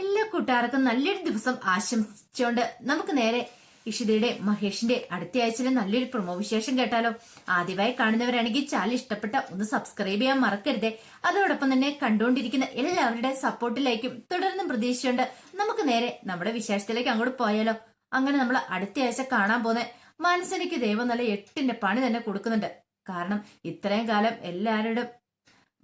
എല്ലാ കൂട്ടുകാർക്കും നല്ലൊരു ദിവസം ആശംസിച്ചുകൊണ്ട് നമുക്ക് നേരെ ഇഷിതയുടെ മഹേഷിന്റെ അടുത്ത ആഴ്ചയിലെ നല്ലൊരു പ്രൊമോ വിശേഷം കേട്ടാലോ. ആദ്യമായി കാണുന്നവരാണെങ്കിൽ ചാനൽ ഇഷ്ടപ്പെട്ട ഒന്ന് സബ്സ്ക്രൈബ് ചെയ്യാൻ മറക്കരുത്. അതോടൊപ്പം തന്നെ കണ്ടുകൊണ്ടിരിക്കുന്ന എല്ലാവരുടെ സപ്പോർട്ടിലേക്കും തുടർന്നും പ്രതീക്ഷിച്ചുകൊണ്ട് നമുക്ക് നേരെ നമ്മുടെ വിശേഷത്തിലേക്ക് അങ്ങോട്ട് പോയാലോ. അങ്ങനെ നമ്മൾ അടുത്ത ആഴ്ച കാണാൻ പോകുന്ന മനസ്സിലേക്ക് ദൈവം നല്ല എട്ടിന്റെ പണി തന്നെ കൊടുക്കുന്നുണ്ട്. കാരണം ഇത്രയും കാലം എല്ലാവരുടെ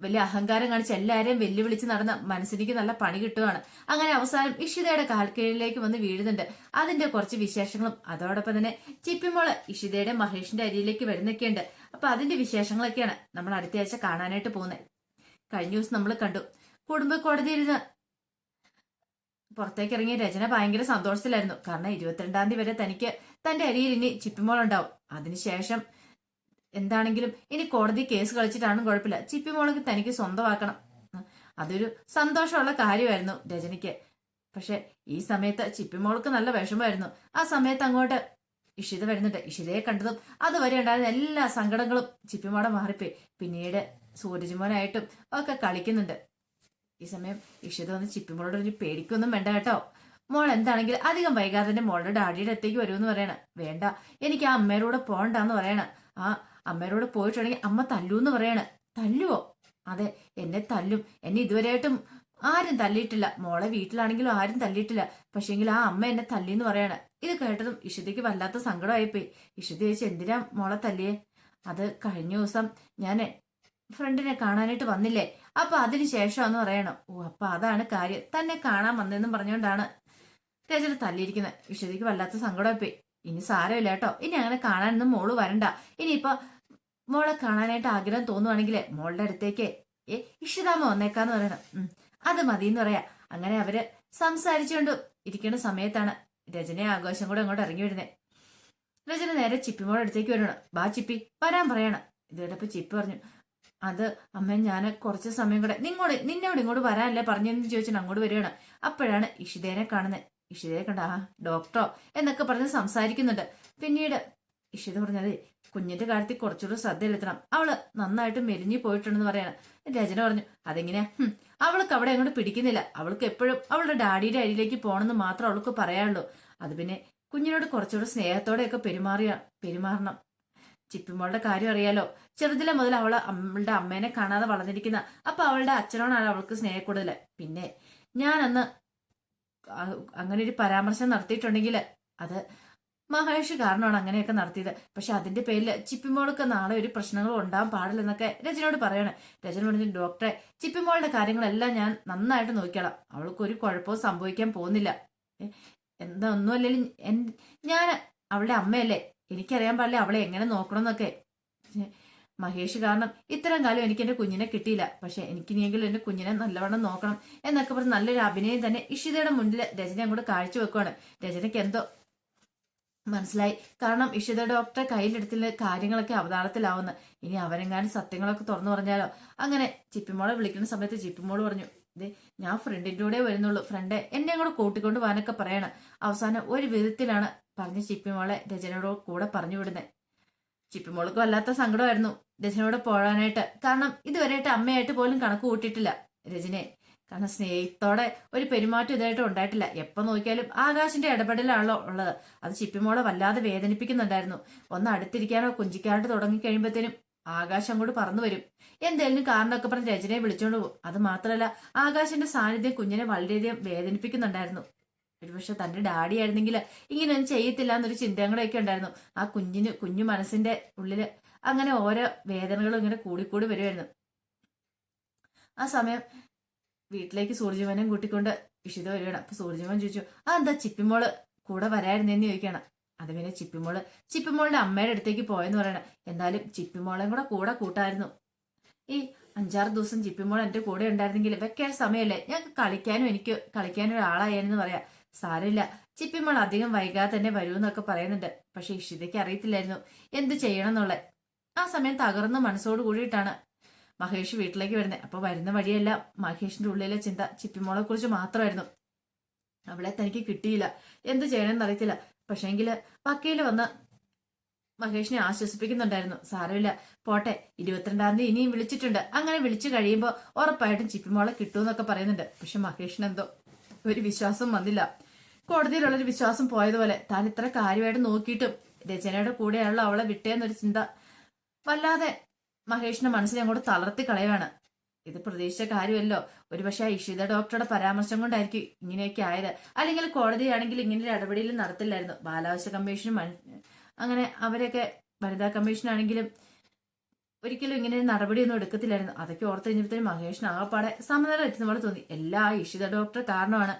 വലിയ അഹങ്കാരം കാണിച്ച് എല്ലാവരെയും വെല്ലുവിളിച്ച് നടന്ന മനസ്സിലേക്ക് നല്ല പണി കിട്ടുവാണ്. അങ്ങനെ അവസാനം ഇഷിതയുടെ കാൽക്കീഴിലേക്ക് വന്ന് വീഴുന്നുണ്ട്. അതിന്റെ കുറച്ച് വിശേഷങ്ങളും അതോടൊപ്പം തന്നെ ചിപ്പിമോൾ ഇഷിതയുടെ മഹേഷിന്റെ അരിയിലേക്ക് വരുന്നൊക്കെയുണ്ട്. അപ്പൊ അതിന്റെ വിശേഷങ്ങളൊക്കെയാണ് നമ്മൾ അടുത്ത ആഴ്ച കാണാനായിട്ട് പോകുന്നത് കഴിഞ്ഞ ദിവസം നമ്മൾ കണ്ടു. കുടുംബ കോടതിയിൽ നിന്ന് പുറത്തേക്ക് ഇറങ്ങിയ രചന ഭയങ്കര സന്തോഷത്തിലായിരുന്നു. കാരണം ഇരുപത്തിരണ്ടാം തീയതി വരെ തനിക്ക് തന്റെ അരിയിൽ ഇനി ചിപ്പിമോൾ ഉണ്ടാവും അതിനുശേഷം എന്താണെങ്കിലും ഇനി കോടതി കേസ് കളിച്ചിട്ടാണ് കുഴപ്പമില്ല. ചിപ്പി മോളെങ്കിൽ തനിക്ക് സ്വന്തമാക്കണം. അതൊരു സന്തോഷമുള്ള കാര്യമായിരുന്നു രജനിക്ക്. പക്ഷെ ഈ സമയത്ത് ചിപ്പിമോൾക്ക് നല്ല വിഷമമായിരുന്നു. ആ സമയത്ത് അങ്ങോട്ട് ഇഷിത വരുന്നുണ്ട്. ഇഷിതയെ കണ്ടതും അതുവരെ ഉണ്ടായിരുന്ന എല്ലാ സങ്കടങ്ങളും ചിപ്പിമോടെ മാറിപ്പോയി. പിന്നീട് സൂരജ്മോനായിട്ടും ഒക്കെ കളിക്കുന്നുണ്ട്. ഈ സമയം ഇഷിത വന്ന് ചിപ്പിമോളോട് ഒരു പേടിക്കൊന്നും വേണ്ട കേട്ടോ. മോൾ എന്താണെങ്കിൽ അധികം വൈകാതെ മോളുടെ ഡാഡിയുടെ അടുത്തേക്ക് വരുമെന്ന് പറയണ. വേണ്ട എനിക്ക് ആ അമ്മയുടെ പോകണ്ടെന്ന് പറയണ. ആ അമ്മയോട് പോയിട്ടുണ്ടെങ്കിൽ അമ്മ തല്ലു എന്ന് പറയാണ്. തല്ലുവോ? അതെ എന്നെ തല്ലും. എന്നെ ഇതുവരെയായിട്ടും ആരും തല്ലിയിട്ടില്ല. മോളെ വീട്ടിലാണെങ്കിലും ആരും തല്ലിയിട്ടില്ല. പക്ഷെങ്കിൽ ആ അമ്മ എന്നെ തല്ലി എന്ന് പറയാണ്. ഇത് കേട്ടതും ഇഷിതയ്ക്ക് വല്ലാത്ത സങ്കടമായിപ്പോയി. ഇഷിത ചോദിച്ചു എന്തിനാ മോളെ തല്ലിയേ? അത് കഴിഞ്ഞ ദിവസം ഞാൻ ഫ്രണ്ടിനെ കാണാനായിട്ട് വന്നില്ലേ? അപ്പൊ അതിന് ശേഷമാന്ന് പറയണം. ഓ അപ്പൊ അതാണ് കാര്യം. തന്നെ കാണാൻ വന്നതെന്നും പറഞ്ഞുകൊണ്ടാണ് രചന തല്ലിയിരിക്കുന്നത് ഇഷിതയ്ക്ക് വല്ലാത്ത സങ്കടമായിപ്പോയി. ഇനി സാരമില്ല കേട്ടോ ഇനി അങ്ങനെ കാണാനൊന്നും മോൾ വരണ്ട. ഇനിയിപ്പോ മോളെ കാണാനായിട്ട് ആഗ്രഹം തോന്നുവാണെങ്കിൽ മോളുടെ അടുത്തേക്ക് ഏ ഇഷിതാമ വന്നേക്കാന്ന് പറയണം. അത് മതി എന്ന് പറയാ. അങ്ങനെ അവർ സംസാരിച്ചുകൊണ്ട് ഇരിക്കുന്ന സമയത്താണ് രചന ആഘോഷം കൂടെ അങ്ങോട്ട് ഇറങ്ങി വരുന്നത് രജന നേരെ ചിപ്പിമോടെ അടുത്തേക്ക് വരണം. ബാ ചിപ്പി വരാൻ പറയണം. ഇതോടൊപ്പം ചിപ്പി പറഞ്ഞു അത് അമ്മ ഞാൻ കുറച്ച് സമയം കൂടെ നിങ്ങോട് നിന്നോട് ഇങ്ങോട്ട് വരാനല്ലേ പറഞ്ഞെന്ന് ചോദിച്ചാൽ അങ്ങോട്ട് വരികയാണ്. അപ്പോഴാണ് ഇഷിതേനെ കാണുന്നത് ഇഷിതയെ കണ്ട ഡോക്ടറോ? എന്നൊക്കെ പറഞ്ഞ് സംസാരിക്കുന്നുണ്ട്. പിന്നീട് ഇഷിത പറഞ്ഞത് കുഞ്ഞിന്റെ കാര്യത്തിൽ കുറച്ചുകൂടെ ശ്രദ്ധ ചെലുത്തണം അവൾ നന്നായിട്ട് മെലിഞ്ഞു പോയിട്ടുണ്ടെന്ന് പറയണം. രചന പറഞ്ഞു അതെങ്ങനെയാ? അവൾക്ക് അവിടെ അങ്ങോട്ട് പിടിക്കുന്നില്ല. അവൾക്ക് എപ്പോഴും അവളുടെ ഡാഡിയുടെ അരിയിലേക്ക് പോകണമെന്ന് മാത്രം അവൾക്ക് പറയാനുള്ളൂ. അത് പിന്നെ കുഞ്ഞിനോട് കുറച്ചുകൂടെ സ്നേഹത്തോടെയൊക്കെ പെരുമാറിയ പെരുമാറണം. ചിപ്പിമോളുടെ കാര്യം അറിയാലോ? ചെറുതിലെ മുതൽ അവൾ അമ്മളുടെ അമ്മേനെ കാണാതെ വളർന്നിരിക്കുന്ന അപ്പൊ അവളുടെ അച്ഛനോടാണ് അവൾക്ക് സ്നേഹക്കൂടുതൽ പിന്നെ ഞാൻ അന്ന് അങ്ങനെ ഒരു പരാമർശം നടത്തിയിട്ടുണ്ടെങ്കിൽ അത് മഹേഷ് കാരണമാണ് അങ്ങനെയൊക്കെ നടത്തിയത്. പക്ഷെ അതിന്റെ പേരിൽ ചിപ്പിമോൾക്ക് നാളെ ഒരു പ്രശ്നങ്ങളും ഉണ്ടാകാൻ പാടില്ലെന്നൊക്കെ രജനോട് പറയണേ. രജന പറഞ്ഞു ഡോക്ടറെ ചിപ്പിമോളുടെ കാര്യങ്ങളെല്ലാം ഞാൻ നന്നായിട്ട് നോക്കിക്കളാം. അവൾക്ക് ഒരു കുഴപ്പവും സംഭവിക്കാൻ പോകുന്നില്ല. എന്താ ഒന്നുമല്ലെങ്കിലും എൻ- ഞാൻ അവളുടെ അമ്മയല്ലേ? എനിക്കറിയാൻ പാടില്ല അവളെ എങ്ങനെ നോക്കണമെന്നൊക്കെ. മഹേഷ് കാരണം ഇത്രയും കാലം എനിക്ക് എന്റെ കുഞ്ഞിനെ കിട്ടിയില്ല. പക്ഷെ എനിക്കിനിയെങ്കിലും എന്റെ കുഞ്ഞിനെ നല്ലവണ്ണം നോക്കണം എന്നൊക്കെ പറഞ്ഞ് നല്ലൊരു അഭിനയം തന്നെ ഇഷിതയുടെ മുന്നിൽ രചന അങ്ങോട്ട് കാഴ്ചവെക്കുവാണ് രചനയ്ക്ക് എന്തോ മനസ്സിലായി. കാരണം ഇഷിത ഡോക്ടറെ കയ്യിലെടുത്തില്ല കാര്യങ്ങളൊക്കെ അവതാളത്തിലാവുന്ന. ഇനി അവരെങ്ങാനും സത്യങ്ങളൊക്കെ തുറന്നു പറഞ്ഞാലോ? അങ്ങനെ ചിപ്പിമോളെ വിളിക്കുന്ന സമയത്ത് ചിപ്പിമോൾ പറഞ്ഞു ദേ ഞാൻ ഫ്രണ്ടിന്റെ കൂടെ വരുന്നുള്ളൂ. ഫ്രണ്ട് എന്നെ കൂടെ കൂട്ടിക്കൊണ്ട് പോകാനൊക്കെ പറയണം. അവസാനം ഒരു വിധത്തിലാണ് പറഞ്ഞ് ചിപ്പിമോളെ രചനയോട് കൂടെ പറഞ്ഞു വിടുന്നത് ചിപ്പിമോൾക്ക് വല്ലാത്ത സങ്കടമായിരുന്നു. രചനയോട് പോകാനായിട്ട്. കാരണം ഇതുവരെയായിട്ട് അമ്മയായിട്ട് പോലും കണക്ക് കൂട്ടിയിട്ടില്ല രജനെ. കാരണം സ്നേഹത്തോടെ ഒരു പെരുമാറ്റം ഇതായിട്ട് ഉണ്ടായിട്ടില്ല. എപ്പോ നോക്കിയാലും ആകാശിന്റെ ഇടപെടലാണല്ലോ ഉള്ളത്. അത് ചിപ്പിമോളെ വല്ലാതെ വേദനിപ്പിക്കുന്നുണ്ടായിരുന്നു. ഒന്ന് അടുത്തിരിക്കാനോ കുഞ്ചിക്കാണ്ട് തുടങ്ങി കഴിയുമ്പോഴത്തേനും ആകാശം അങ്ങോട്ട് പറന്നു വരും. എന്തേലും കാരണമൊക്കെ പറഞ്ഞ് രചനയെ വിളിച്ചോണ്ട് പോകും. അത് മാത്രമല്ല ആകാശിന്റെ സാന്നിധ്യം കുഞ്ഞിനെ വളരെയധികം വേദനിപ്പിക്കുന്നുണ്ടായിരുന്നു. ഒരുപക്ഷെ തന്റെ ഡാഡി ആയിരുന്നെങ്കിൽ ഇങ്ങനെയൊന്നും ചെയ്യത്തില്ല എന്നൊരു ചിന്തകളൊക്കെ ഉണ്ടായിരുന്നു. ആ കുഞ്ഞിന് കുഞ്ഞു മനസ്സിന്റെ ഉള്ളിൽ അങ്ങനെ ഓരോ വേദനകളും ഇങ്ങനെ കൂടിക്കൂടി വരുമായിരുന്നു ആ സമയം വീട്ടിലേക്ക് സൂർജിമനും കൂട്ടിക്കൊണ്ട് വിശുദ്ധ വരികയാണ് അപ്പൊ സൂർജിമൻ ചോദിച്ചു ആ എന്താ ചിപ്പിമോൾ കൂടെ വരായിരുന്നെന്ന് ചോദിക്കണം അത് പിന്നെ ചിപ്പിമോൾ ചിപ്പിമോളുടെ അമ്മയുടെ അടുത്തേക്ക് പോയെന്ന് പറയണം. എന്നാലും ചിപ്പിമോളെയും കൂടെ കൂടെ കൂട്ടായിരുന്നു. ഈ അഞ്ചാറ് ദിവസം ചിപ്പിമോൾ എന്റെ കൂടെ ഉണ്ടായിരുന്നെങ്കിൽ വെക്കേണ്ട സമയമല്ലേ? ഞാൻ കളിക്കാനും എനിക്ക് കളിക്കാനും ഒരാളായെന്ന് പറയാം. സാരമില്ല. ചിപ്പിമോൾ അധികം വൈകാതെ തന്നെ വരുമെന്നൊക്കെ പറയുന്നുണ്ട്. പക്ഷെ ഇഷിതയ്ക്ക് അറിയത്തില്ലായിരുന്നു. എന്ത് ചെയ്യണം എന്നുള്ള ആ സമയം തകർന്ന മനസ്സോട് കൂടിയിട്ടാണ് മഹേഷ് വീട്ടിലേക്ക് വരുന്നത് അപ്പൊ വരുന്ന വഴിയല്ല മഹേഷിന്റെ ഉള്ളിലെ ചിന്ത. ചിപ്പിമോളെ കുറിച്ച് മാത്രമായിരുന്നു. അവളെ തനിക്ക് കിട്ടിയില്ല. എന്ത് ചെയ്യണമെന്ന് അറിയത്തില്ല. പക്ഷേങ്കിൽ പക്കയിൽ വന്ന് മഹേഷിനെ ആശ്വസിപ്പിക്കുന്നുണ്ടായിരുന്നു. സാരമില്ല. പോട്ടെ ഇരുപത്തിരണ്ടാം തീയതി ഇനിയും വിളിച്ചിട്ടുണ്ട്. അങ്ങനെ വിളിച്ചു കഴിയുമ്പോൾ ഉറപ്പായിട്ടും ചിപ്പിമോളെ കിട്ടുമെന്നൊക്കെ പറയുന്നുണ്ട്. പക്ഷെ മഹേഷിന് എന്തോ ഒരു വിശ്വാസം വന്നില്ല. കോടതിയിലുള്ളൊരു വിശ്വാസം പോയതുപോലെ താൻ ഇത്ര കാര്യമായിട്ട് നോക്കിയിട്ടും രചനയുടെ കൂടെയാണല്ലോ അവളെ വിട്ടേന്നൊരു ചിന്ത വല്ലാതെ മഹേഷിന്റെ മനസ്സിൽ അങ്ങോട്ട് തളർത്തി കളയാണ് ഇത് പ്രതീക്ഷിച്ച കാര്യമല്ലോ. ഒരുപക്ഷെ ആ ഇഷിത ഡോക്ടറുടെ പരാമർശം കൊണ്ടായിരിക്കും ഇങ്ങനെയൊക്കെ ആയത്. അല്ലെങ്കിൽ കോടതിയാണെങ്കിൽ ഇങ്ങനെ ഒരു ഇടപെടൽ നടത്തില്ലായിരുന്നു. ബാലാവകാശ കമ്മീഷനും അങ്ങനെ അവരൊക്കെ വനിതാ കമ്മീഷനാണെങ്കിലും ഒരിക്കലും ഇങ്ങനെ ഒരു നടപടിയൊന്നും എടുക്കത്തില്ലായിരുന്നു. അതൊക്കെ ഓർത്ത് കഴിഞ്ഞപ്പോഴത്തേനും മഹേഷിന് ആകപ്പാടെ സമനില എത്തുന്ന പോലെ തോന്നി. എല്ലാ ഇഷിത ഡോക്ടർ കാരണമാണ്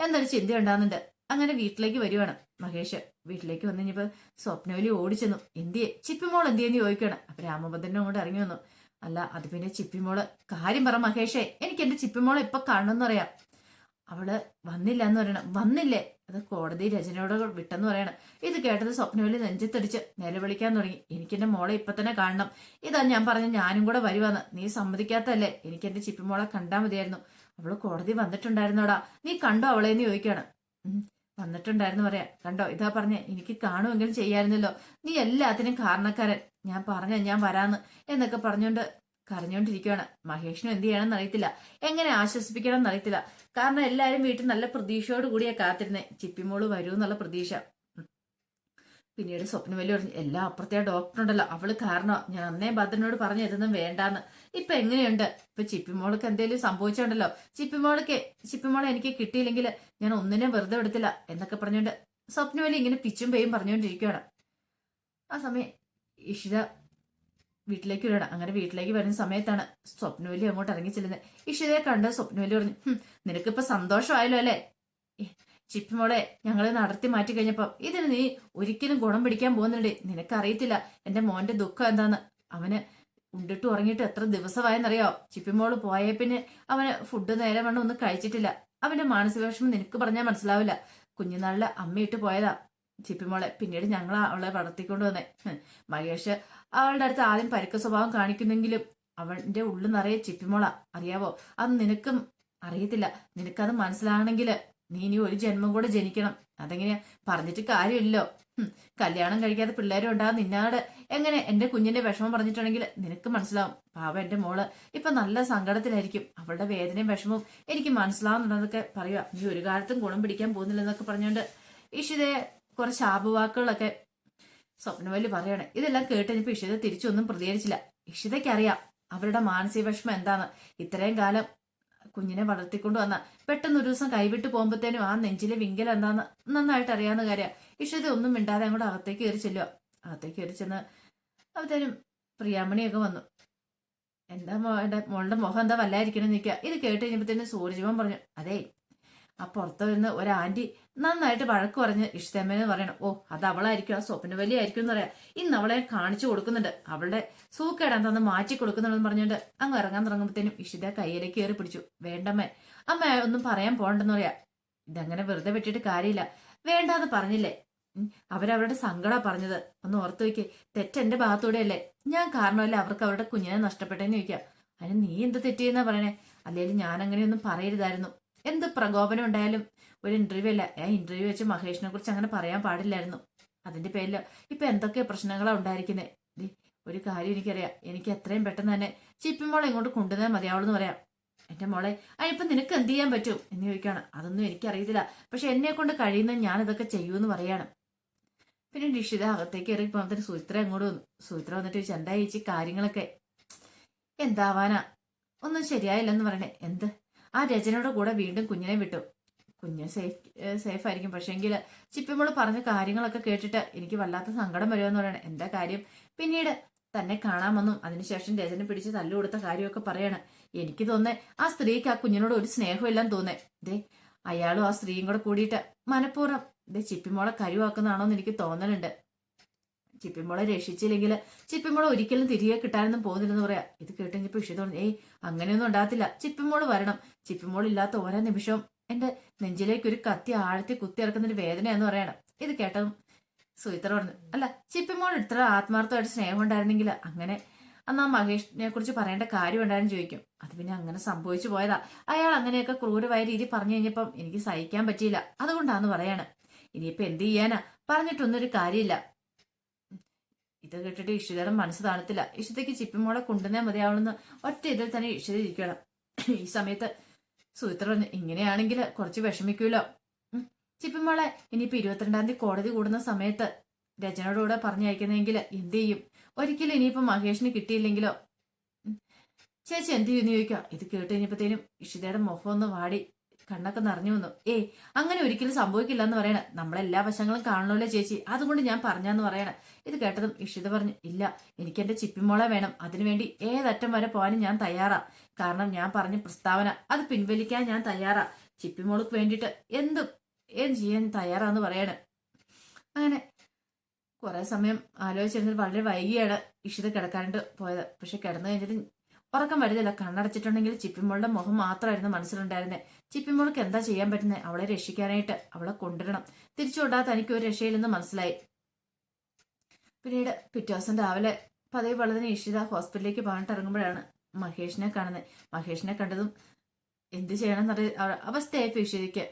എന്നൊരു ചിന്ത ഉണ്ടാകുന്നുണ്ട് അങ്ങനെ വീട്ടിലേക്ക് വരുവാണ്. മഹേഷ് വീട്ടിലേക്ക് വന്നു കഴിഞ്ഞപ്പോ സ്വപ്നവലി ഓടിച്ചെന്നു. എന്തിയെ? ചിപ്പിമോൾ എന്തിയെന്ന് ചോദിക്കുകയാണ് അപ്പൊ രാമഭദ്രനും അങ്ങോട്ട് ഇറങ്ങി വന്നു. അല്ല അത് പിന്നെ ചിപ്പിമോൾ കാര്യം പറ മഹേഷേ എനിക്ക് എന്റെ ചിപ്പിമോളെ ഇപ്പൊ കാണണമെന്നറിയാം അവൾ വന്നില്ല എന്ന് പറയണം. വന്നില്ലേ? അത് കോടതി രചനയോട് വിട്ടെന്ന് പറയണം. ഇത് കേട്ടത് സ്വപ്നവലി നെഞ്ചത്തടിച്ച് നിലവിളിക്കാൻ തുടങ്ങി. എനിക്ക് എന്റെ മോളെ ഇപ്പൊ തന്നെ കാണണം. ഇതാ ഞാൻ പറഞ്ഞ ഞാനും കൂടെ വരുവാന്ന്. നീ സമ്മതിക്കാത്തല്ലേ എനിക്ക് എന്റെ ചിപ്പിമോളെ കണ്ടാ മതിയായിരുന്നു. അവൾ കോടതി വന്നിട്ടുണ്ടായിരുന്നോടാ. നീ കണ്ടോ അവളെ എന്ന് ചോദിക്കാണ് വന്നിട്ടുണ്ടായിരുന്നു പറയാ. കണ്ടോ ഇതാ പറഞ്ഞേ എനിക്ക് കാണുമെങ്കിലും ചെയ്യായിരുന്നല്ലോ. നീ എല്ലാത്തിനും കാരണക്കാരൻ. ഞാൻ പറഞ്ഞ ഞാൻ വരാന്ന് എന്നൊക്കെ പറഞ്ഞുകൊണ്ട് കരഞ്ഞുകൊണ്ടിരിക്കുകയാണ് മഹേഷിനും എന്ത് ചെയ്യണമെന്ന് അറിയത്തില്ല. എങ്ങനെ ആശ്വസിപ്പിക്കണം എന്നറിയത്തില്ല കാരണം എല്ലാരും വീട്ടിൽ നല്ല പ്രതീക്ഷയോട് കൂടിയാ കാത്തിരുന്നേ. ചിപ്പിമോൾ വരൂ എന്നുള്ള പ്രതീക്ഷ. പിന്നീട് സ്വപ്നവല്ലി പറഞ്ഞു എല്ലാ അപ്പുറത്തെ ഡോക്ടർ ഉണ്ടല്ലോ. അവൾ കാരണം ഞാൻ അന്നേ ഭദ്രനോട് പറഞ്ഞു ഇതൊന്നും വേണ്ടാന്ന്. ഇപ്പൊ എങ്ങനെയുണ്ട്? ഇപ്പൊ ചിപ്പിമോൾക്ക് എന്തെങ്കിലും സംഭവിച്ചോണ്ടല്ലോ. ചിപ്പിമോൾക്ക് ചിപ്പിമോളെ എനിക്ക് കിട്ടിയില്ലെങ്കിൽ ഞാൻ ഒന്നിനെ വെറുതെ എടുത്തില്ല എന്നൊക്കെ പറഞ്ഞുകൊണ്ട് സ്വപ്നവല്ലി ഇങ്ങനെ പിച്ചും പേയും പറഞ്ഞുകൊണ്ടിരിക്കുകയാണ് ആ സമയം ഇഷിത വീട്ടിലേക്ക് വരണം അങ്ങനെ വീട്ടിലേക്ക് വരുന്ന സമയത്താണ് സ്വപ്നവല്ലി അങ്ങോട്ട് ഇറങ്ങി ചെല്ലുന്നത്. ഇഷിതയെ കണ്ട് സ്വപ്നവല്ലി പറഞ്ഞു "ഹും, നിനക്കിപ്പോ സന്തോഷമായല്ലോ അല്ലേ? ചിപ്പിമോളെ ഞങ്ങളെ നടത്തി മാറ്റി കഴിഞ്ഞപ്പോ ഇതിന് നീ ഒരിക്കലും ഗുണം പിടിക്കാൻ പോകുന്നുണ്ട്. നിനക്കറിയത്തില്ല എന്റെ മോന്റെ ദുഃഖം എന്താന്ന്. അവന് ഉണ്ടിട്ട് ഉറങ്ങിയിട്ട് എത്ര ദിവസമായെന്നറിയോ? ചിപ്പിമോൾ പോയേ പിന്നെ അവന് ഫുഡ് നേരെ വണ്ണം ഒന്നും കഴിച്ചിട്ടില്ല. അവന്റെ മാനസിക വിഷമം നിനക്ക് പറഞ്ഞാൽ മനസ്സിലാവില്ല. കുഞ്ഞുനാളിൽ അമ്മയിട്ട് പോയതാ ചിപ്പിമോളെ. പിന്നീട് ഞങ്ങൾ അവളെ വളർത്തിക്കൊണ്ട് വന്നേ. മഹേഷ് അവളുടെ അടുത്ത് ആദ്യം പരുക്ക സ്വഭാവം കാണിക്കുന്നെങ്കിലും അവന്റെ ഉള്ളിൽ നിറയെ ചിപ്പിമോള. അറിയാവോ? അത് നിനക്കും അറിയത്തില്ല. നിനക്കത് മനസ്സിലാണെങ്കിൽ നീ ഇനി ഒരു ജന്മം കൂടെ ജനിക്കണം. അതെങ്ങനെയാ പറഞ്ഞിട്ട് കാര്യമില്ലോ കല്യാണം കഴിക്കാതെ പിള്ളേരും ഉണ്ടാകും നിന്നാട്. എങ്ങനെ? എന്റെ കുഞ്ഞിന്റെ വിഷമം പറഞ്ഞിട്ടുണ്ടെങ്കിൽ നിനക്ക് മനസ്സിലാവും. പാവ എന്റെ മോൾ ഇപ്പൊ നല്ല സങ്കടത്തിലായിരിക്കും. അവളുടെ വേദനയും വിഷമവും എനിക്ക് മനസ്സിലാവുന്നുണ്ടെന്നൊക്കെ പറയുക നീ ഒരു കാലത്തും ഗുണം പിടിക്കാൻ പോകുന്നില്ലെന്നൊക്കെ പറഞ്ഞുകൊണ്ട് ഇഷിതയെ കുറച്ച് ശാപവാക്കുകളൊക്കെ സ്വപ്നവല്ലി പറയാണ്. ഇതെല്ലാം കേട്ടിപ്പോ ഇഷിത തിരിച്ചൊന്നും പ്രതികരിച്ചില്ല. ഇഷിതയ്ക്ക് അറിയാം അവരുടെ മാനസിക വിഷമം എന്താന്ന്. ഇത്രയും കാലം കുഞ്ഞിനെ വളർത്തിക്കൊണ്ട് വന്ന. പെട്ടെന്ന് ഒരു ദിവസം കൈവിട്ട് പോകുമ്പോഴത്തേനും ആ നെഞ്ചിലെ വിങ്കൽ എന്താന്ന് നന്നായിട്ട് അറിയാവുന്ന കാര്യം. ഇഷിത ഒന്നും മിണ്ടാതെ അങ്ങോട്ട് അകത്തേക്ക് കയറി ചെല്ലുക. അകത്തേക്ക് കയറി ചെന്ന് അവത്തേനും പ്രിയാമണിയൊക്കെ വന്നു. എന്താ മോളുടെ മുഖം എന്താ വല്ലായിരിക്കണം നിൽക്കുക ഇത് കേട്ട് കഴിഞ്ഞപ്പോഴത്തേനും സൂര്യജീവൻ പറഞ്ഞു അതേ ആ പുറത്ത് വരുന്ന ഒരു ആന്റി നന്നായിട്ട് വഴക്ക് പറഞ്ഞ് ഇഷ്ടമേന്ന് പറയണം. ഓ അത് അവളായിരിക്കും ആ സ്വപ്ന വലിയ ആയിരിക്കും എന്ന് പറയാം. ഇന്ന് അവളെ കാണിച്ചു കൊടുക്കുന്നുണ്ട്. അവളുടെ സൂക്കേടാൻ തന്നെ മാറ്റി കൊടുക്കുന്നുണ്ടെന്ന് പറഞ്ഞുകൊണ്ട് അങ്ങ് ഇറങ്ങാൻ തുടങ്ങുമ്പോഴത്തേനും ഇഷിത കയ്യിലേക്ക് കയറി പിടിച്ചു. വേണ്ടമ്മേ അമ്മ ഒന്നും പറയാൻ പോണ്ടെന്ന് പറയാ. ഇതങ്ങനെ വെറുതെ വിട്ടിട്ട് കാര്യമില്ല. വേണ്ടാന്ന് പറഞ്ഞില്ലേ? അവരവരുടെ സങ്കട പറഞ്ഞത്. ഒന്ന് ഓർത്തു വെക്ക് തെറ്റെന്റെ ഭാഗത്തൂടെയല്ലേ? ഞാൻ കാരണമല്ലേ അവർക്ക് അവരുടെ കുഞ്ഞിനെ നഷ്ടപ്പെട്ടെന്ന് ചോദിക്കാം. അതിന് നീ എന്ത് തെറ്റിയെന്നാ പറയണേ? അല്ലെങ്കിൽ ഞാൻ അങ്ങനെയൊന്നും പറയരുതായിരുന്നു. എന്ത് പ്രകോപനം ഉണ്ടായാലും ഒരു ഇന്റർവ്യൂ അല്ല. ആ ഇന്റർവ്യൂ വെച്ച് മഹേഷിനെ കുറിച്ച് അങ്ങനെ പറയാൻ പാടില്ലായിരുന്നു. അതിന്റെ പേരിൽ ഇപ്പൊ എന്തൊക്കെ പ്രശ്നങ്ങളാണ് ഉണ്ടായിരിക്കുന്നത് ഒരു കാര്യം എനിക്കറിയാം. എനിക്ക് എത്രയും പെട്ടെന്ന് തന്നെ ചിപ്പി മോളെ ഇങ്ങോട്ട് കൊണ്ടുവന്നാൽ മതിയാവുള്ളൂ എന്ന് പറയാം. എന്റെ മോളെ അതിനിപ്പൊ നിനക്ക് എന്ത് ചെയ്യാൻ പറ്റും? എന്ന് ചോദിക്കാണ് അതൊന്നും എനിക്കറിയത്തില്ല. പക്ഷെ എന്നെ കൊണ്ട് കഴിയുന്ന ഞാൻ ഇതൊക്കെ ചെയ്യൂന്ന് പറയാണ്. പിന്നെ ഡിഷിത അകത്തേക്ക് കയറി പോകുന്നതിന് സുചിത്ര അങ്ങോട്ട് വന്നു. സുചിത്ര വന്നിട്ട് ചോദിച്ചു ചേച്ചി കാര്യങ്ങളൊക്കെ? എന്താവാനാ ഒന്നും ശരിയായില്ലെന്ന് പറയണേ. എന്ത്? ആ രചനയുടെ കൂടെ വീണ്ടും കുഞ്ഞിനെ വിട്ടു. കുഞ്ഞ് സേഫ് സേഫ് ആയിരിക്കും പക്ഷേങ്കിൽ ചിപ്പിമോൾ പറഞ്ഞ കാര്യങ്ങളൊക്കെ കേട്ടിട്ട് എനിക്ക് വല്ലാത്ത സങ്കടം വരുമെന്ന് പറയണേ എന്താ കാര്യം? പിന്നീട് തന്നെ കാണാമെന്നും അതിനുശേഷം രചന പിടിച്ച് തല്ലു കൊടുത്ത കാര്യമൊക്കെ പറയാണ്. എനിക്ക് തോന്നേ ആ സ്ത്രീക്ക് ആ കുഞ്ഞിനോട് ഒരു സ്നേഹമില്ലെന്ന് തോന്നേ ദേ അയാളും ആ സ്ത്രീയും കൂടെ കൂടിയിട്ട് മനഃപൂർവം ദേ ചിപ്പിമോളെ കരുവാക്കുന്നതാണോ എന്ന് എനിക്ക് തോന്നലുണ്ട്. ചിപ്പിമോളെ രക്ഷിച്ചില്ലെങ്കിൽ ചിപ്പിമോളെ ഒരിക്കലും തിരികെ കിട്ടാനൊന്നും പോകുന്നില്ലെന്ന് പറയാം. ഇത് കേട്ടുകഴിഞ്ഞപ്പോ വിഷയം തോന്നി ഏയ് അങ്ങനെയൊന്നും ഉണ്ടാകത്തില്ല. ചിപ്പിമോൾ വരണം. ചിപ്പിമോൾ ഇല്ലാത്ത ഓരോ നിമിഷവും എന്റെ നെഞ്ചിലേക്ക് ഒരു കത്തി ആഴത്തി കുത്തി ഇറക്കുന്ന ഒരു വേദനയെന്ന് പറയണം. ഇത് കേട്ടതും സുഹിത്ര പറഞ്ഞു. അല്ല ചിപ്പിമോൾ ഇത്ര ആത്മാർത്ഥമായിട്ട് സ്നേഹം ഉണ്ടായിരുന്നെങ്കിൽ അങ്ങനെ അന്ന് ആ മഹേഷിനെ കുറിച്ച് പറയേണ്ട കാര്യം ഉണ്ടായിരുന്നു ചോദിക്കും. അത് പിന്നെ അങ്ങനെ സംഭവിച്ചു പോയതാ. അയാൾ അങ്ങനെയൊക്കെ ക്രൂരമായ രീതി പറഞ്ഞു കഴിഞ്ഞപ്പം എനിക്ക് സഹിക്കാൻ പറ്റിയില്ല. അതുകൊണ്ടാന്ന് പറയാണ്. ഇനിയിപ്പൊ എന്ത് ചെയ്യാനാ? പറഞ്ഞിട്ടൊന്നും ഒരു കാര്യമില്ല. ഇത് കേട്ടിട്ട് ഇഷിതയുടെ മനസ്സ് താണത്തില്ല. ഇഷിതയ്ക്ക് ചിപ്പിമോളെ കൊണ്ടുവന്നേ മതിയാവണമെന്ന് ഒറ്റ ഇതിൽ തന്നെ ഇഷിത ഇരിക്കണം. ഈ സമയത്ത് സുഹിത്ര പറഞ്ഞു ഇങ്ങനെയാണെങ്കിൽ കുറച്ച് വിഷമിക്കൂലോ. ചിപ്പിമോളെ ഇനിയിപ്പോ ഇരുപത്തിരണ്ടാം തീയതി കോടതി കൂടുന്ന സമയത്ത് രചനയോടുകൂടെ പറഞ്ഞയക്കുന്നെങ്കിൽ എന്ത് ചെയ്യും? ഒരിക്കലും ഇനിയിപ്പോ മഹേഷിന് കിട്ടിയില്ലെങ്കിലോ. ചേച്ചി എന്ത് ചെയ്യുന്നു? ചോദിക്കാം ഇത് കേട്ട് കഴിഞ്ഞപ്പോഴത്തേനും ഇഷിതയുടെ മുഖം ഒന്ന് വാടി. കണ്ണൊക്കെ നിറഞ്ഞു വന്നു. ഏയ് അങ്ങനെ ഒരിക്കലും സംഭവിക്കില്ല എന്ന് പറയണ. നമ്മളെല്ലാ വശങ്ങളും കാണണമല്ലോ ചേച്ചി. അതുകൊണ്ട് ഞാൻ പറഞ്ഞാന്ന് പറയണ. ഇത് കേട്ടതും ഇഷിത പറഞ്ഞു ഇല്ല എനിക്ക് എന്റെ ചിപ്പിമോളെ വേണം. അതിനുവേണ്ടി ഏതറ്റം വരെ പോകാനും ഞാൻ തയ്യാറാ. കാരണം ഞാൻ പറഞ്ഞ പ്രസ്താവന അത് പിൻവലിക്കാൻ ഞാൻ തയ്യാറാ. ചിപ്പിമോൾക്ക് വേണ്ടിയിട്ട് എന്തും ഏം ചെയ്യാൻ തയ്യാറാന്ന് പറയാണ്. അങ്ങനെ കുറെ സമയം ആലോചിച്ചിരുന്നത് വളരെ വൈകിയാണ് ഇഷിത കിടക്കാനായിട്ട് പോയത്. പക്ഷെ കിടന്നു കഴിഞ്ഞിട്ട് ഉറക്കം വരുന്നില്ല. കണ്ണടച്ചിട്ടുണ്ടെങ്കിൽ ചിപ്പിമോളുടെ മുഖം മാത്രമായിരുന്നു മനസ്സിലുണ്ടായിരുന്നത് ചിപ്പിമോൾക്ക് എന്താ ചെയ്യാൻ പറ്റുന്നത് അവളെ രക്ഷിക്കാനായിട്ട് അവളെ കൊണ്ടുവരണം. തിരിച്ചു കൊണ്ടാ തനിക്ക് ഒരു രക്ഷയില്ലെന്ന് മനസ്സിലായി. പിന്നീട് പിറ്റേ ദിവസം രാവിലെ പതിവ് വളരെ ഇഷിത ഹോസ്പിറ്റലിലേക്ക് പോകാനിട്ട് ഇറങ്ങുമ്പോഴാണ് മഹേഷിനെ കാണുന്നത് മഹേഷിനെ കണ്ടതും എന്ത് ചെയ്യണം എന്നറിയ അവസ്ഥയായിപ്പോ ഇഷിതയ്ക്ക്.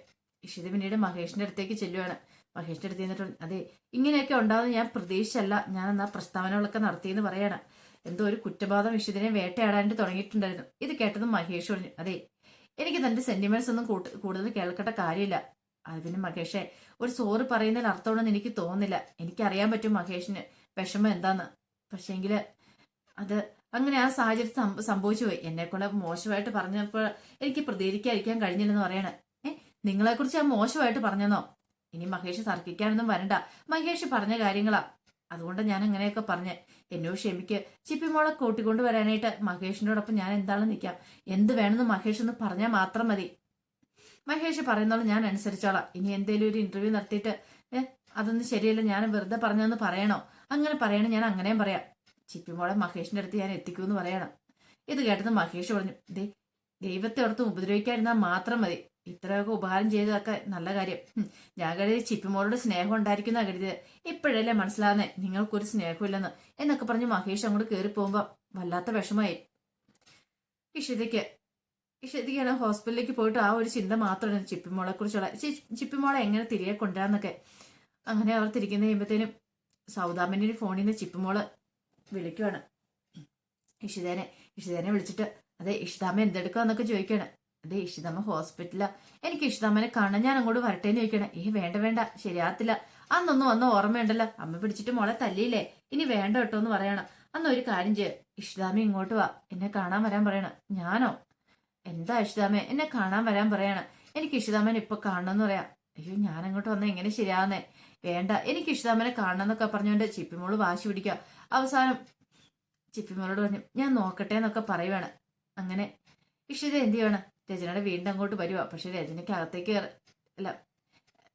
ഇഷിത പിന്നീട് മഹേഷിന്റെ അടുത്തേക്ക് ചെല്ലുവാണ്. മഹേഷിന്റെ അടുത്ത് നിന്നിട്ടുണ്ട് അതെ ഇങ്ങനെയൊക്കെ ഉണ്ടാവുന്ന ഞാൻ പ്രതീക്ഷിച്ചല്ല. ഞാൻ എന്നാ പ്രസ്താവനകളൊക്കെ നടത്തിയെന്ന് പറയാണ്. എന്തോ ഒരു കുറ്റബോധം വിശുദ്ധനെ വേട്ടയാടാനായിട്ട് തുടങ്ങിയിട്ടുണ്ടായിരുന്നു. ഇത് കേട്ടതും മഹേഷ് പറഞ്ഞു അതെ എനിക്ക് തന്റെ സെന്റിമെന്റ്സ് ഒന്നും കൂടുതൽ കേൾക്കേണ്ട കാര്യമില്ല. അത് പിന്നെ മഹേഷെ ഒരു സോറ് പറയുന്നതിൽ അർത്ഥമാണെന്ന് എനിക്ക് തോന്നുന്നില്ല. എനിക്കറിയാൻ പറ്റും മഹേഷിന് വിഷമം എന്താന്ന്. പക്ഷേങ്കിൽ അത് അങ്ങനെ ആ സാഹചര്യം സംഭ- സംഭവിച്ചു പോയി. എന്നെ കൊണ്ട് മോശമായിട്ട് പറഞ്ഞപ്പോൾ എനിക്ക് പ്രതികരിക്കാതിരിക്കാൻ കഴിഞ്ഞില്ലെന്ന് പറയണ. ഏഹ് നിങ്ങളെക്കുറിച്ച് ഞാൻ മോശമായിട്ട് പറഞ്ഞെന്നോ? ഇനി മഹേഷ് തർക്കിക്കാനൊന്നും വരണ്ട. മഹേഷ് പറഞ്ഞ കാര്യങ്ങളാ. അതുകൊണ്ട് ഞാൻ അങ്ങനെയൊക്കെ പറഞ്ഞ് എന്നോട് ക്ഷമിക്ക്. ചിപ്പിമോളെ കൂട്ടിക്കൊണ്ട് വരാനായിട്ട് മഹേഷിനോടൊപ്പം ഞാൻ എന്താണെന്ന് നിൽക്കാം എന്ത് വേണമെന്ന് മഹേഷ് ഒന്ന് പറഞ്ഞാൽ മാത്രം മതി. മഹേഷ് പറയുന്നോളം ഞാൻ അനുസരിച്ചോളാം. ഇനി എന്തേലും ഒരു ഇന്റർവ്യൂ നടത്തിയിട്ട് അതൊന്നും ശരിയല്ല ഞാൻ വെറുതെ പറഞ്ഞെന്ന് പറയണോ? അങ്ങനെ പറയണം ഞാൻ അങ്ങനെയും പറയാം. ചിപ്പിമോളെ മഹേഷിന്റെ അടുത്ത് ഞാൻ എത്തിക്കൂന്ന് പറയണം. ഇത് കേട്ടത് മഹേഷ് പറഞ്ഞു ദൈവത്തെ ഓർത്ത് ഉപദ്രവിക്കാതിരുന്നാൽ മാത്രം മതി. ഇത്രയൊക്കെ ഉപകാരം ചെയ്തതൊക്കെ നല്ല കാര്യം. ഞാൻ കരുതി ചിപ്പിമോളോട് സ്നേഹം ഉണ്ടായിരിക്കുന്ന കരുതിയത് ഇപ്പോഴല്ലേ മനസ്സിലാകുന്നേ നിങ്ങൾക്കൊരു സ്നേഹമില്ലെന്ന് എന്നൊക്കെ പറഞ്ഞ് മഹേഷ് അങ്ങോട്ട് കയറി പോകുമ്പോ വല്ലാത്ത വിഷമായി. ഇഷിതയ്ക്ക് ഇഷിതയ്ക്കാണ് ഹോസ്പിറ്റലിലേക്ക് പോയിട്ട് ആ ഒരു ചിന്ത മാത്രമാണ് ചിപ്പിമോളെ കുറിച്ചുള്ള ചിപ്പിമോളെ എങ്ങനെ തിരികെ കൊണ്ടുവരാന്നൊക്കെ. അങ്ങനെ അവർ തിരിക്കുന്ന കഴിയുമ്പോഴത്തേനും സൗദാമിന്റെ ഫോണിൽ നിന്ന് ചിപ്പിമോൾ വിളിക്കുവാണ്. ഇഷിതേനെ ഇഷിതേനെ വിളിച്ചിട്ട് അതെ ഇഷിതാമ്മ എന്തെടുക്കാന്നൊക്കെ ചോദിക്കാണ്. അതെ ഇഷിതമ്മ ഹോസ്പിറ്റലാ എനിക്ക് ഇഷിതമ്മനെ കാണാൻ ഞാൻ അങ്ങോട്ട് വരട്ടെ എന്ന് ചോദിക്കണേ. ഏ വേണ്ട വേണ്ട. ശരിയാത്തില്ല അന്നൊന്നും വന്ന ഓർമ്മയുണ്ടല്ലോ. അമ്മ പിടിച്ചിട്ട് മോളെ തല്ലിയില്ലേ? ഇനി വേണ്ട കേട്ടോ എന്ന് പറയണം. അന്ന് ഒരു കാര്യം ചെയ്യ. ഇഷിതാമ ഇങ്ങോട്ട് വാ. എന്നെ കാണാൻ വരാൻ പറയണ. ഞാനോ? എന്താ ഇഷിതാമ എന്നെ കാണാൻ വരാൻ പറയണ. എനിക്ക് ഇഷിതാമനെ ഇപ്പൊ കാണണമെന്ന് പറയാം. അയ്യോ ഞാൻ അങ്ങോട്ട് വന്നാൽ എങ്ങനെ ശരിയാവുന്നേ? വേണ്ട. എനിക്ക് ഇഷിതാമനെ കാണണം എന്നൊക്കെ പറഞ്ഞുകൊണ്ട് ചിപ്പിമോൾ വാശി പിടിക്കുക. അവസാനം ചിപ്പിമോളോട് പറഞ്ഞു ഞാൻ നോക്കട്ടെ എന്നൊക്കെ പറയുവാണ്. അങ്ങനെ ഇഷിത എന്ത് ചെയ്യണം? രചനയുടെ വീണ്ടും അങ്ങോട്ട് വരുക പക്ഷെ രചനയ്ക്ക് അകത്തേക്ക് അല്ല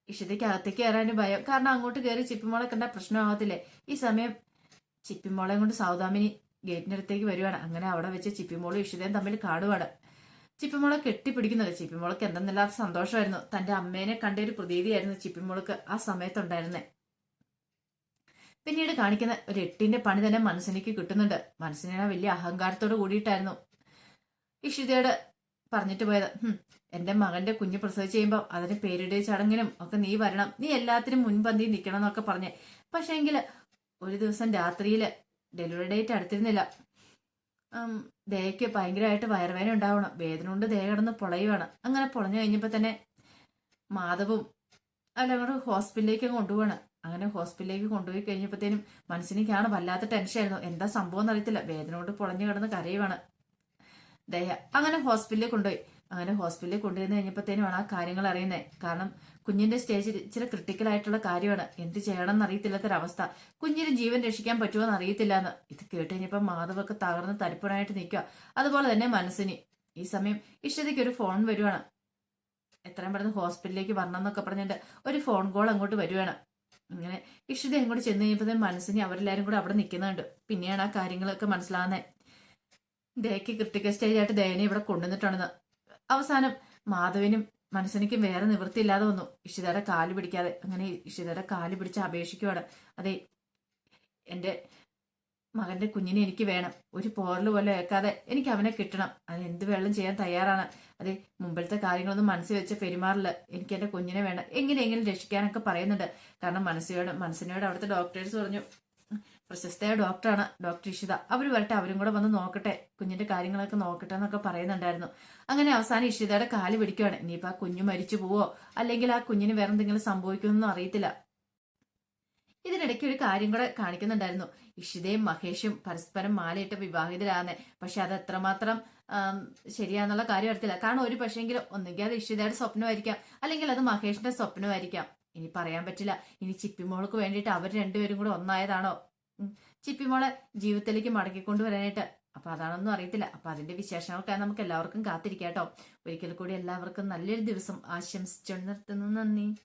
ഇഷ്ടത്തേക്ക് അകത്തേക്ക് കയറാനും ഭയം. കാരണം അങ്ങോട്ട് കയറി ചിപ്പിമോളെ കണ്ട പ്രശ്നമാകത്തില്ലേ ഈ സമയം ചിപ്പിമോളെ കൊണ്ട് സൗദാമിനി ഗേറ്റിന്റെ അടുത്തേക്ക് വരുവാണ്. അങ്ങനെ അവിടെ വെച്ച് ചിപ്പിമോളും ഇഷിതയും തമ്മിൽ കാണുവാണ് ചിപ്പിമോളെ കെട്ടിപ്പിടിക്കുന്നത് ചിപ്പിമോൾക്ക് എന്തെന്നില്ലാത്ത സന്തോഷമായിരുന്നു. തന്റെ അമ്മേനെ കണ്ട ഒരു പ്രതീതിയായിരുന്നു ചിപ്പിമോൾക്ക് ആ സമയത്തുണ്ടായിരുന്നേ. പിന്നീട് കാണിക്കുന്ന ഒരു എട്ടിന്റെ പണി തന്നെ മനസ്സിലേക്ക് കിട്ടുന്നുണ്ട്. മനസ്സിനെ വലിയ അഹങ്കാരത്തോട് കൂടിയിട്ടായിരുന്നു. ഇഷിതയോട് പറഞ്ഞിട്ട് പോയത്. "ഹും, എന്റെ മകന്റെ കുഞ്ഞ് പ്രസവിച്ച് ചെയ്യുമ്പോൾ അതിന് പേരിടിയ ചടങ്ങിനും ഒക്കെ നീ വരണം. നീ എല്ലാത്തിനും മുൻപന്തി നിൽക്കണം എന്നൊക്കെ പറഞ്ഞേ. പക്ഷേ എങ്കിൽ ഒരു ദിവസം രാത്രിയിൽ ഡെലിവറി ഡേറ്റ് അടുത്തിരുന്നില്ല. ദേഹയ്ക്ക് ഭയങ്കരമായിട്ട് വയറുവേദന ഉണ്ടാവണം. വേദന കൊണ്ട് ദേഹ കിടന്ന് പൊളയുവാണ്. അങ്ങനെ പൊളഞ്ഞു കഴിഞ്ഞപ്പോൾ തന്നെ മാധവും അല്ല അങ്ങോട്ട് ഹോസ്പിറ്റലിലേക്ക് കൊണ്ടുപോവാണ്. അങ്ങനെ ഹോസ്പിറ്റലിലേക്ക് കൊണ്ടുപോയി കഴിഞ്ഞപ്പോഴത്തേനും മനസ്സിനേക്കാണ് വല്ലാത്ത ടെൻഷൻ ആയിരുന്നു. എന്താ സംഭവം എന്നറിയത്തില്ല. വേദന കൊണ്ട് പൊളഞ്ഞു കിടന്ന് കരയുവാണ്. ദയ അങ്ങനെ ഹോസ്പിറ്റലിൽ കൊണ്ടുപോയി. അങ്ങനെ ഹോസ്പിറ്റലിൽ കൊണ്ടുവന്ന് കഴിഞ്ഞപ്പോഴത്തേനുമാണ് ആ കാര്യങ്ങൾ അറിയുന്നത്. കാരണം കുഞ്ഞിന്റെ സ്റ്റേജ് ഇച്ചിരി ക്രിട്ടിക്കൽ ആയിട്ടുള്ള കാര്യമാണ്. എന്ത് ചെയ്യണം എന്നറിയത്തില്ലാത്തൊരവസ്ഥ കുഞ്ഞിന് ജീവൻ രക്ഷിക്കാൻ പറ്റുമോ എന്ന് അറിയത്തില്ല എന്ന് ഇത് കേട്ട് കഴിഞ്ഞപ്പോൾ മാധവൊക്കെ തകർന്ന് തരിപ്പണായിട്ട് നിൽക്കുക അതുപോലെ തന്നെ മനസ്സിന്. ഈ സമയം ഇഷ്ടതയ്ക്ക് ഒരു ഫോൺ വരുവാണ്. എത്രയും പെട്ടെന്ന് ഹോസ്പിറ്റലിലേക്ക് വരണം എന്നൊക്കെ പറഞ്ഞിട്ട് ഒരു ഫോൺ കോൾ അങ്ങോട്ട് വരുവാണ്. ഇങ്ങനെ ഇഷിത അങ്ങോട്ട് ചെന്ന് കഴിഞ്ഞപ്പോൾ മനസ്സിന് അവരെല്ലാവരും കൂടെ അവിടെ നിൽക്കുന്നുണ്ട്. പിന്നെയാണ് ആ കാര്യങ്ങളൊക്കെ മനസ്സിലാകുന്നത് ക്രിട്ടിക്കൽ സ്റ്റേജ് ആയിട്ട് ദയനെ ഇവിടെ കൊണ്ടുവന്നിട്ടാണ് അവസാനം മാധവനും മനസ്സിനും വേറെ നിവൃത്തിയില്ലാതെ വന്നു. ഇഷിതയുടെ കാൽ പിടിക്കാതെ. അങ്ങനെ ഇഷിതയുടെ കാൽ പിടിച്ച് അപേക്ഷിക്കുവാണ്. അതെ എന്റെ മകന്റെ കുഞ്ഞിനെ എനിക്ക് വേണം. ഒരു പോറൽ പോലെ ഏക്കാതെ എനിക്ക് അവനെ കിട്ടണം. അത് എന്ത് വെള്ളം ചെയ്യാൻ തയ്യാറാണ്. അതെ മുമ്പിലത്തെ കാര്യങ്ങളൊന്നും മനസ്സിൽ വെച്ച് പെരുമാറില്ല. എനിക്ക് എന്റെ കുഞ്ഞിനെ വേണം. എങ്ങനെയെങ്കിലും രക്ഷിക്കാനൊക്കെ പറയുന്നുണ്ട്. കാരണം മനസ്സിനോട് മനസ്സിനോട് അവിടുത്തെ ഡോക്ടേഴ്സ് പറഞ്ഞു പ്രശസ്തയായ ഡോക്ടറാണ് ഡോക്ടർ ഇഷിത. അവർ വരട്ടെ അവരും കൂടെ വന്ന് നോക്കട്ടെ കുഞ്ഞിന്റെ കാര്യങ്ങളൊക്കെ നോക്കട്ടെ എന്നൊക്കെ പറയുന്നുണ്ടായിരുന്നു. അങ്ങനെ അവസാനം ഇഷിതയുടെ കാൽ പിടിക്കുകയാണ് ഇനിയിപ്പോ ആ കുഞ്ഞു മരിച്ചു പോവോ? അല്ലെങ്കിൽ ആ കുഞ്ഞിന് വേറെ എന്തെങ്കിലും സംഭവിക്കുമെന്നൊന്നും അറിയത്തില്ല. ഇതിനിടയ്ക്ക് ഒരു കാര്യം കൂടെ കാണിക്കുന്നുണ്ടായിരുന്നു. ഇഷിതയും മഹേഷും പരസ്പരം മാലയിട്ട് വിവാഹിതരാകുന്നേ പക്ഷെ അത് എത്രമാത്രം ശരിയാന്നുള്ള കാര്യം അറിയത്തില്ല. കാരണം ഒരു പക്ഷേങ്കിലും ഒന്നുകിൽ അത് ഇഷിതയുടെ സ്വപ്നമായിരിക്കാം. അല്ലെങ്കിൽ അത് മഹേഷിന്റെ സ്വപ്നമായിരിക്കാം. ഇനി പറയാൻ പറ്റില്ല. ഇനി ചിപ്പിമോൾക്ക് വേണ്ടിയിട്ട് അവർ രണ്ടുപേരും കൂടെ ഒന്നായതാണോ. ചിപ്പിമോളെ ജീവിതത്തിലേക്ക് മടക്കിക്കൊണ്ടുവരാനായിട്ട്. അപ്പൊ അതാണൊന്നും അറിയത്തില്ല. അപ്പൊ അതിന്റെ വിശേഷങ്ങൾക്കായി നമുക്ക് എല്ലാവർക്കും കാത്തിരിക്കാട്ടോ. ഒരിക്കൽ കൂടി എല്ലാവർക്കും നല്ലൊരു ദിവസം ആശംസിച്ചു നിർത്തുന്നു. നന്ദി.